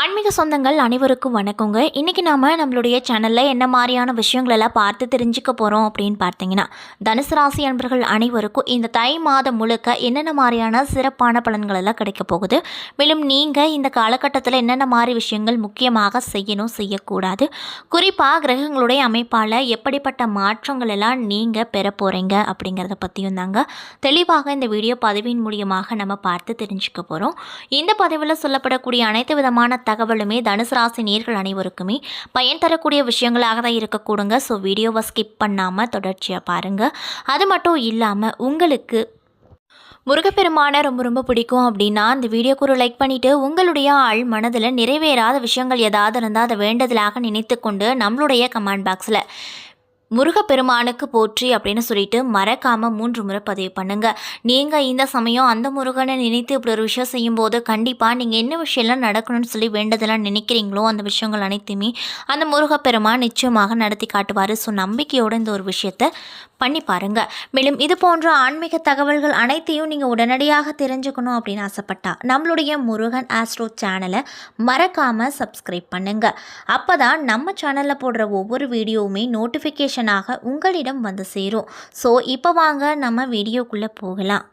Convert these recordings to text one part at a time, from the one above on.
ஆன்மீக சொந்தங்கள் அனைவருக்கும் வணக்கங்க. இன்றைக்கி நாம் நம்மளுடைய சேனலில் என்ன மாதிரியான விஷயங்கள் எல்லாம் பார்த்து தெரிஞ்சுக்க போகிறோம் அப்படின்னு பார்த்தீங்கன்னா தனுசு ராசி அன்பர்கள் அனைவருக்கும் இந்த தை மாதம் முழுக்க என்னென்ன மாதிரியான சிறப்பான பலன்கள் எல்லாம் கிடைக்க போகுது? மேலும் நீங்கள் இந்த காலகட்டத்தில் என்னென்ன மாதிரி விஷயங்கள் முக்கியமாக செய்யணும் செய்யக்கூடாது? குறிப்பாக கிரகங்களுடைய அமைப்பால் எப்படிப்பட்ட மாற்றங்கள் எல்லாம் நீங்கள் பெற போகிறீங்க அப்படிங்கிறத பற்றியும் தாங்க தெளிவாக இந்த வீடியோ பதிவின் மூலியமாக நம்ம பார்த்து தெரிஞ்சுக்க போகிறோம் இந்த பதிவில் சொல்லப்படக்கூடிய அனைத்து விதமான தகவலுமே தனுசு ராசி நேர்கள் அனைவருக்குமே பயன் தரக்கூடிய விஷயங்களாக தான் இருக்கக்கூடுங்க ஸோ வீடியோவை ஸ்கிப் பண்ணாமல் தொடர்ச்சியாக பாருங்கள் அது மட்டும் இல்லாமல் உங்களுக்கு முருகப்பெருமானை ரொம்ப ரொம்ப பிடிக்கும் அப்படின்னா அந்த வீடியோக்கு ஒரு லைக் பண்ணிவிட்டு உங்களுடைய ஆள் மனதில் நிறைவேறாத விஷயங்கள் ஏதாவது இருந்தால் அதை வேண்டதிலாக நினைத்து கொண்டு நம்மளுடைய கமெண்ட் பாக்ஸில் முருகப்பெருமானுக்கு போற்றி அப்படின்னு சொல்லிட்டு மறக்காமல் மூன்று முறை பதிவு பண்ணுங்க. நீங்கள் இந்த சமயம் அந்த முருகனை நினைத்து இப்படி ஒரு விஷயம் செய்யும்போது கண்டிப்பாக நீங்கள் என்ன விஷயம்லாம் நடக்கணும்னு சொல்லி வேண்டதெல்லாம் நினைக்கிறீங்களோ அந்த விஷயங்கள் அனைத்துமே அந்த முருகப்பெருமான் நிச்சயமாக நடத்தி காட்டுவார். ஸோ நம்பிக்கையோட இந்த ஒரு விஷயத்தை பண்ணி பாருங்கள் மேலும் இது போன்ற ஆன்மீக தகவல்கள் அனைத்தையும் நீங்கள் உடனடியாக தெரிஞ்சுக்கணும் அப்படின்னு ஆசைப்பட்டா நம்மளுடைய முருகன் ஆஸ்ட்ரோ சேனலை மறக்காமல் சப்ஸ்கிரைப் பண்ணுங்கள் அப்போ தான் நம்ம சேனலில் போடுற ஒவ்வொரு வீடியோவுமே நோட்டிஃபிகேஷன் நோட்டிஃபிகேஷனாக உங்களிடம் வந்து சேரும். ஸோ இப்போ வாங்க நம்ம வீடியோக்குள்ளே போகலாம்.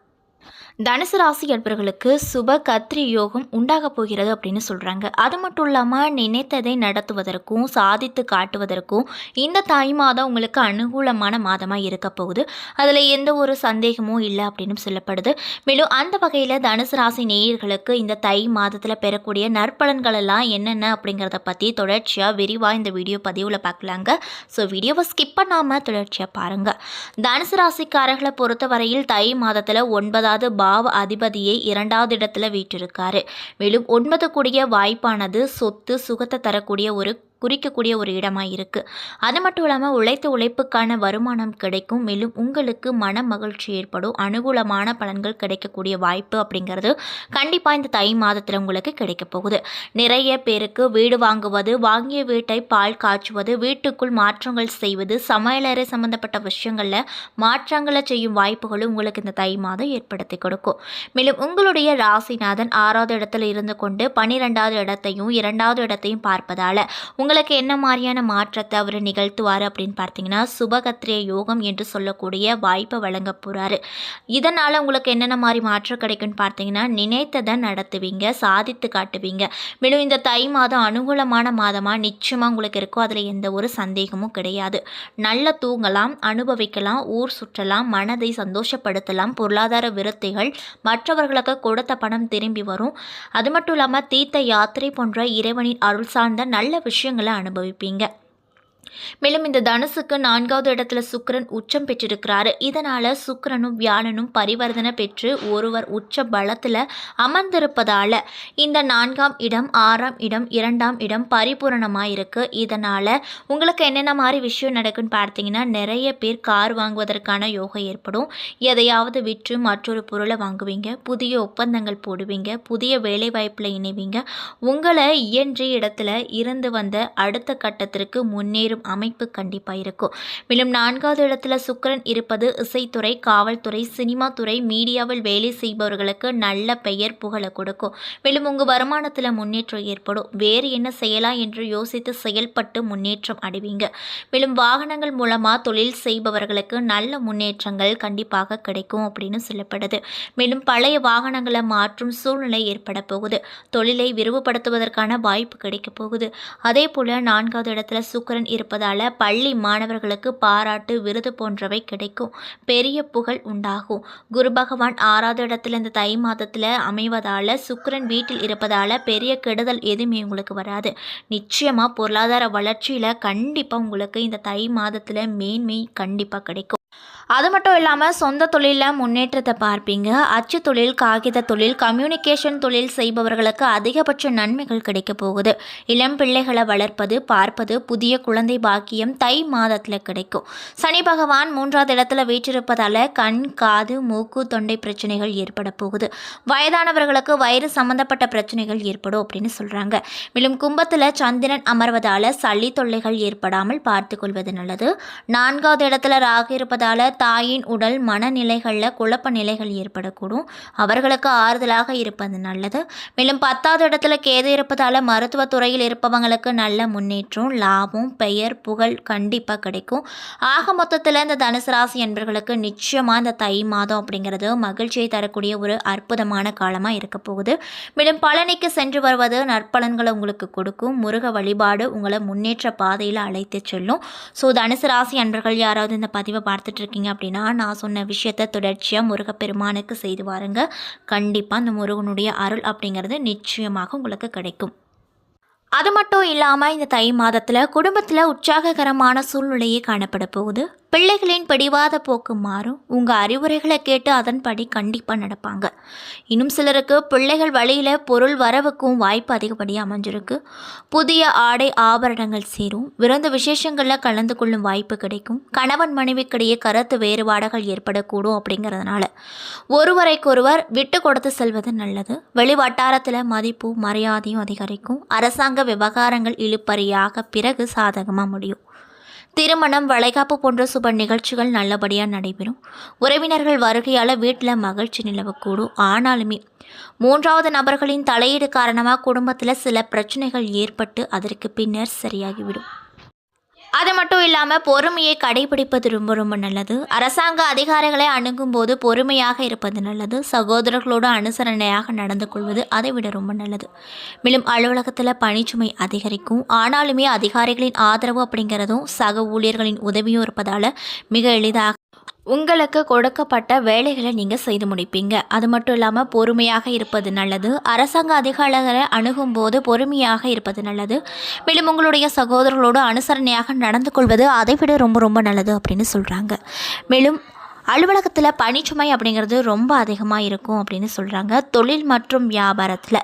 தனுசு ராசி அன்பர்களுக்கு சுப கத்ரி யோகம் உண்டாக போகிறது அப்படின்னு சொல்கிறாங்க அது மட்டும் இல்லாமல் நினைத்ததை நடத்துவதற்கும் சாதித்து காட்டுவதற்கும் இந்த தாய் மாதம் உங்களுக்கு அனுகூலமான மாதமாக இருக்க போகுது. அதில் எந்த ஒரு சந்தேகமும் இல்லை அப்படின்னு சொல்லப்படுது. மேலும் அந்த வகையில் தனுசு ராசி நேயர்களுக்கு இந்த தை மாதத்தில் பெறக்கூடிய நற்பலன்கள் எல்லாம் என்னென்ன அப்படிங்கிறத பற்றி தொடர்ச்சியாக விரிவாக இந்த வீடியோ பதிவில் பார்க்கலாங்க ஸோ வீடியோவை ஸ்கிப் பண்ணாமல் தொடர்ச்சியாக பாருங்கள் தனுசு ராசிக்காரர்களை பொறுத்தவரையில் தை மாதத்தில் ஒன்பதாவது பாவ அதிபதியை இரண்டாவது இடத்துல வீட்டிருக்காரு. மேலும் ஒன்பது கூடிய வாய்ப்பானது சொத்து சுகத்தை தரக்கூடிய ஒரு குறிக்கக்கூடிய ஒரு இடமாக இருக்குது அது மட்டும் இல்லாமல் உழைத்த உழைப்புக்கான வருமானம் கிடைக்கும். மேலும் உங்களுக்கு மன மகிழ்ச்சி ஏற்படும். அனுகூலமான பலன்கள் கிடைக்கக்கூடிய வாய்ப்பு அப்படிங்கிறது கண்டிப்பாக இந்த தை மாதத்தில் உங்களுக்கு கிடைக்க போகுது. நிறைய பேருக்கு வீடு வாங்குவது வாங்கிய வீட்டை பால் காய்ச்சுவது வீட்டுக்குள் மாற்றங்கள் செய்வது சமையலறை சம்பந்தப்பட்ட விஷயங்களில் மாற்றங்களை செய்யும் வாய்ப்புகளும் உங்களுக்கு இந்த தை மாதம் ஏற்படுத்தி கொடுக்கும். மேலும் உங்களுடைய ராசிநாதன் ஆறாவது இடத்துல இருந்து கொண்டு பன்னிரெண்டாவது இடத்தையும் இரண்டாவது இடத்தையும் பார்ப்பதால் உங்கள் உங்களுக்கு என்ன மாதிரியான மாற்றத்தை அவர் நிகழ்த்துவார் அப்படின்னு பார்த்தீங்கன்னா சுபகத்திரிய யோகம் என்று சொல்லக்கூடிய வாய்ப்பை வழங்க போகிறாரு இதனால் உங்களுக்கு என்னென்ன மாதிரி மாற்றம் கிடைக்கும்னு பார்த்தீங்கன்னா நினைத்ததை நடத்துவீங்க சாதித்து காட்டுவீங்க. மேலும் இந்த தை மாதம் அனுகூலமான மாதமாக நிச்சயமாக உங்களுக்கு இருக்கும் அதில் எந்த ஒரு சந்தேகமும் கிடையாது. நல்ல தூங்கலாம் அனுபவிக்கலாம் ஊர் சுற்றலாம் மனதை சந்தோஷப்படுத்தலாம் பொருளாதார விருத்திகள் மற்றவர்களுக்கு கொடுத்த பணம் திரும்பி வரும். அது மட்டும் இல்லாமல் தீர்த்த யாத்திரை போன்ற இறைவனின் அருள் சார்ந்த நல்ல விஷயங்கள் மாற்றங்களை அனுபவிப்பீங்க. மேலும் இந்த தனுசுக்கு நான்காவது இடத்துல சுக்கிரன் உச்சம் பெற்றிருக்கிறாரு. இதனால சுக்கரனும் வியாழனும் பரிவர்த்தனை பெற்று ஒருவர் உச்ச பலத்தில் அமர்ந்திருப்பதால இந்த நான்காம் இடம் ஆறாம் இடம் இரண்டாம் இடம் பரிபூரணமாக இருக்கு இதனால உங்களுக்கு என்னென்ன மாதிரி விஷயம் நடக்குன்னு பார்த்தீங்கன்னா நிறைய பேர் கார் வாங்குவதற்கான யோகம் ஏற்படும். எதையாவது விற்று மற்றொரு பொருளை வாங்குவீங்க புதிய ஒப்பந்தங்கள் போடுவீங்க புதிய வேலைவாய்ப்பில் இணைவீங்க. உங்களை இயன்ற இடத்துல இருந்து வந்த அடுத்த கட்டத்திற்கு முன்னேறி முன்னேறும் அமைப்பு கண்டிப்பாக இருக்கும். மேலும் நான்காவது இடத்துல சுக்கிரன் இருப்பது இசைத்துறை காவல்துறை சினிமா துறை மீடியாவில் வேலை செய்பவர்களுக்கு நல்ல பெயர் புகழை கொடுக்கும். மேலும் உங்கள் வருமானத்தில் முன்னேற்றம் ஏற்படும். வேறு என்ன செய்யலாம் என்று யோசித்து செயல்பட்டு முன்னேற்றம் அடைவீங்க. மேலும் வாகனங்கள் மூலமாக தொழில் செய்பவர்களுக்கு நல்ல முன்னேற்றங்கள் கண்டிப்பாக கிடைக்கும் அப்படின்னு சொல்லப்படுது. மேலும் பழைய வாகனங்களை மாற்றும் சூழ்நிலை ஏற்பட போகுது. தொழிலை விரிவுபடுத்துவதற்கான வாய்ப்பு கிடைக்க போகுது. அதே போல் நான்காவது இடத்துல சுக்கரன் இருப்பதால் பள்ளி மாணவர்களுக்கு பாராட்டு விருது போன்றவை கிடைக்கும். பெரிய புகழ் உண்டாகும். குரு பகவான் ஆறாவது இடத்துல இந்த தை மாதத்தில் அமைவதால் சுக்கிரன் வீட்டில் இருப்பதால் பெரிய கெடுதல் எதுவுமே உங்களுக்கு வராது. நிச்சயமாக பொருளாதார வளர்ச்சியில் கண்டிப்பாக உங்களுக்கு இந்த தை மாதத்தில் மேன்மை கண்டிப்பாக கிடைக்கும். அது மட்டும் இல்லாமல் சொந்த தொழிலில் முன்னேற்றத்தை பார்ப்பீங்க. அச்சு தொழில் காகித தொழில் கம்யூனிகேஷன் தொழில் செய்பவர்களுக்கு அதிகபட்ச நன்மைகள் கிடைக்க போகுது. இளம் பிள்ளைகளை வளர்ப்பது பார்ப்பது புதிய குழந்தை பாக்கியம் தை மாதத்தில் கிடைக்கும். சனி பகவான் மூன்றாவது இடத்துல வீற்றிருப்பதால் கண் காது மூக்கு தொண்டை பிரச்சனைகள் ஏற்பட போகுது. வயதானவர்களுக்கு வயிறு சம்பந்தப்பட்ட பிரச்சனைகள் ஏற்படும் அப்படின்னு சொல்கிறாங்க மேலும் கும்பத்தில் சந்திரன் அமர்வதால் சளி தொல்லைகள் ஏற்படாமல் பார்த்து கொள்வது நல்லது. நான்காவது இடத்துல ராகு இருப்பதால் தாயின் உடல் மனநிலைகளில் குழப்ப நிலைகள் ஏற்படக்கூடும். அவர்களுக்கு ஆறுதலாக இருப்பது நல்லது. மேலும் பத்தாவது இடத்துல கேது இருப்பதால் மருத்துவத்துறையில் இருப்பவங்களுக்கு நல்ல முன்னேற்றம் லாபம் பெயர் புகழ் கண்டிப்பாக கிடைக்கும். ஆக மொத்தத்தில் இந்த தனுசு ராசி என்பர்களுக்கு நிச்சயமாக இந்த தை மாதம் அப்படிங்கிறது மகிழ்ச்சியை தரக்கூடிய ஒரு அற்புதமான காலமாக இருக்க போகுது. மேலும் பழனிக்கு சென்று வருவது நற்பலன்களை உங்களுக்கு கொடுக்கும். முருக வழிபாடு உங்களை முன்னேற்ற பாதையில் அழைத்து செல்லும். ஸோ தனுசு ராசி அன்பர்கள் யாராவது இந்த பதிவை பார்த்துட்டு இருக்கீங்க அப்படின்னா நான் சொன்ன விஷயத்த தொடர்ச்சியாக முருகப்பெருமானுக்கு செய்து வாருங்க. கண்டிப்பாக அந்த முருகனுடைய அருள் அப்படிங்கிறது நிச்சயமாக உங்களுக்கு கிடைக்கும். அது மட்டும் இல்லாமல் இந்த தை மாதத்தில் குடும்பத்தில் உற்சாககரமான சூழ்நிலையே காணப்பட போகுது. பிள்ளைகளின் பிடிவாத போக்கு மாறும். உங்கள் அறிவுரைகளை கேட்டு அதன்படி கண்டிப்பாக நடப்பாங்க. இன்னும் சிலருக்கு பிள்ளைகள் வழியில் பொருள் வரவுக்கும் வாய்ப்பு அதிகப்படியாக அமைஞ்சிருக்கு. புதிய ஆடை ஆபரணங்கள் சேரும். விருந்த விசேஷங்களில் கலந்து கொள்ளும் வாய்ப்பு கிடைக்கும். கணவன் மனைவிக்கிடையே கருத்து வேறுபாடுகள் ஏற்படக்கூடும் அப்படிங்கிறதுனால. ஒருவரைக்கொருவர் விட்டு கொடுத்து செல்வது நல்லது. வெளி வட்டாரத்தில் மதிப்பும் மரியாதையும் அதிகரிக்கும். அரசாங்க விவகாரங்கள் இழுப்பறியாக பிறகு சாதகமாக முடியும். திருமணம் வளைகாப்பு போன்ற சுப நிகழ்ச்சிகள் நல்லபடியாக நடைபெறும். உறவினர்கள் வருகையால் வீட்டில் மகிழ்ச்சி நிலவக்கூடும். ஆனாலுமே மூன்றாவது நபர்களின் தலையீடு காரணமாக குடும்பத்தில் சில பிரச்சனைகள் ஏற்பட்டு அதற்கு பின்னர் சரியாகிவிடும். அது மட்டும் இல்லாமல் பொறுமையை கடைபிடிப்பது ரொம்ப ரொம்ப நல்லது. அரசாங்க அதிகாரிகளை அணுகும் போது பொறுமையாக இருப்பது நல்லது. சகோதரர்களோடு அனுசரணையாக நடந்து கொள்வது அதை விட ரொம்ப நல்லது. மேலும் அலுவலகத்தில் பணிச்சுமை அதிகரிக்கும். ஆனாலுமே அதிகாரிகளின் ஆதரவு அப்படிங்கிறதும் சக ஊழியர்களின் உதவியும் இருப்பதால் மிக எளிதாக உங்களுக்கு கொடுக்கப்பட்ட வேலைகளை நீங்கள் செய்து முடிப்பீங்க. அது மட்டும் இல்லாமல் பொறுமையாக இருப்பது நல்லது. அரசாங்க அதிகாரிகளை அணுகும் போது பொறுமையாக இருப்பது நல்லது. மேலும் உங்களுடைய சகோதரர்களோடு அனுசரணையாக நடந்து கொள்வது அதை விட ரொம்ப ரொம்ப நல்லது அப்படின்னு சொல்கிறாங்க மேலும் அலுவலகத்தில் பணிச்சுமை அப்படிங்கிறது ரொம்ப அதிகமாக இருக்கும் அப்படின்னு சொல்கிறாங்க தொழில் மற்றும் வியாபாரத்தில்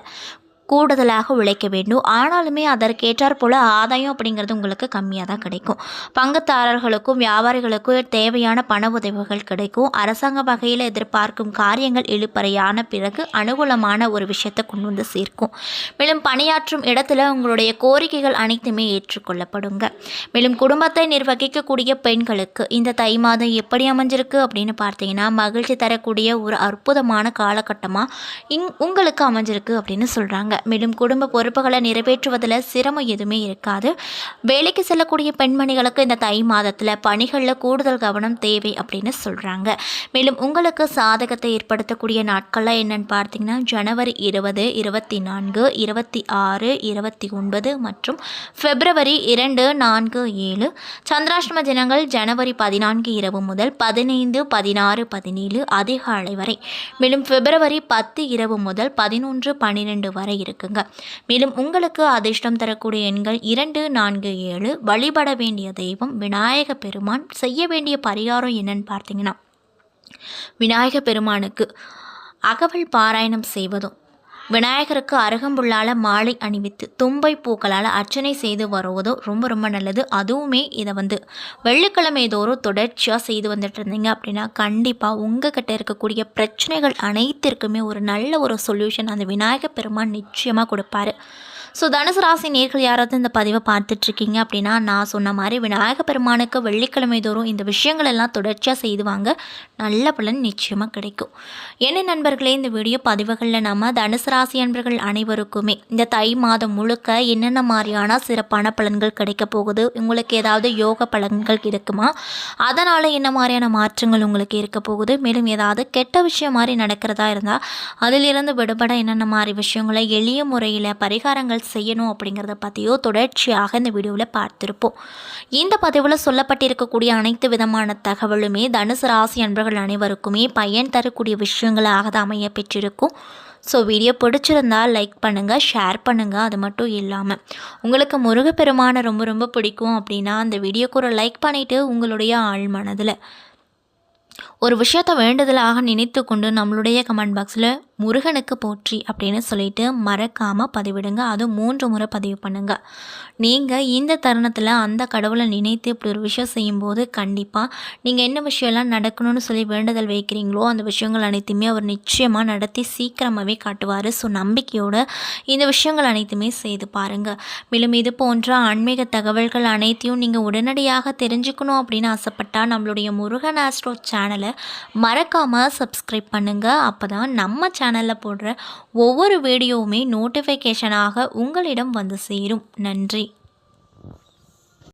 கூடுதலாக உழைக்க வேண்டும். ஆனாலுமே அதற்கேற்றாற் போல் ஆதாயம் அப்படிங்கிறது உங்களுக்கு கம்மியாக தான் கிடைக்கும். பங்குதாரர்களுக்கும் வியாபாரிகளுக்கும் தேவையான பண உதவிகள் கிடைக்கும். அரசாங்க வகையில் எதிர்பார்க்கும் காரியங்கள் இழுப்பறையான பிறகு அனுகூலமான ஒரு விஷயத்தை கொண்டு வந்து சேர்க்கும். மேலும் பணியாற்றும் இடத்துல உங்களுடைய கோரிக்கைகள் அனைத்துமே ஏற்றுக்கொள்ளப்படுங்க. மேலும் குடும்பத்தை நிர்வகிக்கக்கூடிய பெண்களுக்கு இந்த தை மாதம் எப்படி அமைஞ்சிருக்கு அப்படின்னு பார்த்தீங்கன்னா மகிழ்ச்சி தரக்கூடிய ஒரு அற்புதமான காலகட்டமாக இங் உங்களுக்கு அமைஞ்சிருக்கு அப்படின்னு சொல்கிறாங்க மேலும் குடும்ப பொறுப்புகளை நிறைவேற்றுவதில் சிரமம் எதுவுமே இருக்காது. வேலைக்கு செல்லக்கூடிய பெண்மணிகளுக்கு இந்த தை மாதத்தில் பணிகளில் கூடுதல் கவனம் தேவை அப்படின்னு சொல்கிறாங்க மேலும் உங்களுக்கு சாதகத்தை ஏற்படுத்தக்கூடிய நாட்கள்லாம் என்னென்னு பார்த்தீங்கன்னா ஜனவரி இருபது இருபத்தி நான்கு இருபத்தி ஆறு இருபத்தி ஒன்பது மற்றும் பிப்ரவரி இரண்டு நான்கு ஏழு. சந்திராஷ்டம தினங்கள் ஜனவரி பதினான்கு இரவு முதல் பதினைந்து பதினாறு பதினேழு அதிகாலை வரை. மேலும் பிப்ரவரி பத்து இரவு முதல் பதினொன்று பன்னிரெண்டு வரை இருக்குங்க. மேலும் உங்களுக்கு அதிர்ஷ்டம் தரக்கூடிய எண்கள் இரண்டு நான்கு ஏழு வழிபட வேண்டிய தெய்வம் விநாயக பெருமான் செய்ய வேண்டிய பரிகாரம் என்னன்னு பார்த்தீங்கன்னா விநாயக பெருமானுக்கு அகவல் பாராயணம் செய்வதும் விநாயகருக்கு அருகம்புல்லால் மாலை அணிவித்து தும்பை பூக்களால் அர்ச்சனை செய்து வருவதோ ரொம்ப ரொம்ப நல்லது. அதுவுமே இதை வந்து வெள்ளிக்கிழமை தோறும் தொடர்ச்சியாக செய்து வந்துட்டு இருந்தீங்க அப்படின்னா கண்டிப்பாக உங்ககிட்ட இருக்கக்கூடிய பிரச்சனைகள் அனைத்திற்குமே ஒரு நல்ல ஒரு சொல்யூஷன் அந்த விநாயகர் பெருமான் நிச்சயமாக கொடுப்பாரு. ஸோ தனுசு ராசி நேர்கள் யாராவது இந்த பதிவை பார்த்துட்ருக்கீங்க அப்படின்னா நான் சொன்ன மாதிரி விநாயக பெருமானுக்கு வெள்ளிக்கிழமை தோறும் இந்த விஷயங்கள் எல்லாம் தொடர்ச்சியாக செய்துவாங்க நல்ல பலன் நிச்சயமாக கிடைக்கும். என்ன நண்பர்களே இந்த வீடியோ பதிவுகளில் நம்ம தனுசு ராசி நண்பர்கள் அனைவருக்குமே இந்த தை மாதம் முழுக்க என்னென்ன மாதிரியான சிறப்பான பலன்கள் கிடைக்க போகுது? உங்களுக்கு ஏதாவது யோக பலன்கள் இருக்குமா? அதனால் என்ன மாதிரியான மாற்றங்கள் உங்களுக்கு இருக்க போகுது? மேலும் ஏதாவது கெட்ட விஷயம் மாதிரி நடக்கிறதா இருந்தால் அதிலிருந்து விடுபட என்னென்ன மாதிரி விஷயங்களை எளிய முறையில் பரிகாரங்கள் செய்யணும் அப்படிங்கிறத பற்றியோ தொடர்ச்சியாக இந்த வீடியோவில் பார்த்துருப்போம். இந்த பதிவில் சொல்லப்பட்டிருக்கக்கூடிய அனைத்து விதமான தகவலுமே தனுசு ராசி அன்பர்கள் அனைவருக்குமே பயன் தரக்கூடிய விஷயங்களாக தான் அமைய பெற்றிருக்கும். ஸோ வீடியோ பிடிச்சிருந்தால் லைக் பண்ணுங்கள் ஷேர் பண்ணுங்கள் அது மட்டும் இல்லாமல் உங்களுக்கு முருகப்பெருமானை ரொம்ப ரொம்ப பிடிக்கும் அப்படின்னா அந்த வீடியோக்கு ஒரு லைக் பண்ணிவிட்டு உங்களுடைய ஆள் மனதில். ஒரு விஷயத்த வேண்டுதலாக நினைத்து கொண்டு நம்மளுடைய கமெண்ட் பாக்ஸில் முருகனுக்கு போற்றி அப்படின்னு சொல்லிட்டு மறக்காமல் பதிவிடுங்க. அதுவும் மூன்று முறை பதிவு பண்ணுங்கள் நீங்கள் இந்த தருணத்தில் அந்த கடவுளை நினைத்து இப்படி ஒரு விஷயம் செய்யும்போது கண்டிப்பாக நீங்கள் என்ன விஷயம்லாம் நடக்கணும்னு சொல்லி வேண்டுதல் வைக்கிறீங்களோ அந்த விஷயங்கள் அனைத்துமே அவர் நிச்சயமாக நடத்தி சீக்கிரமாகவே காட்டுவார். ஸோ நம்பிக்கையோடு இந்த விஷயங்கள் அனைத்துமே செய்து பாருங்கள் மேலும் இது போன்ற ஆன்மீக தகவல்கள் அனைத்தையும் நீங்கள் உடனடியாக தெரிஞ்சுக்கணும் அப்படின்னு ஆசைப்பட்டால் நம்மளுடைய முருகன் ஆஸ்ட்ரோ சேனலை மறக்காமல் சப்ஸ்கிரைப் பண்ணுங்கள் அப்போ தான் நம்ம சேனலில் போடுற ஒவ்வொரு வீடியோவுமே நோட்டிஃபிகேஷனாக உங்களிடம் வந்து சேரும். நன்றி.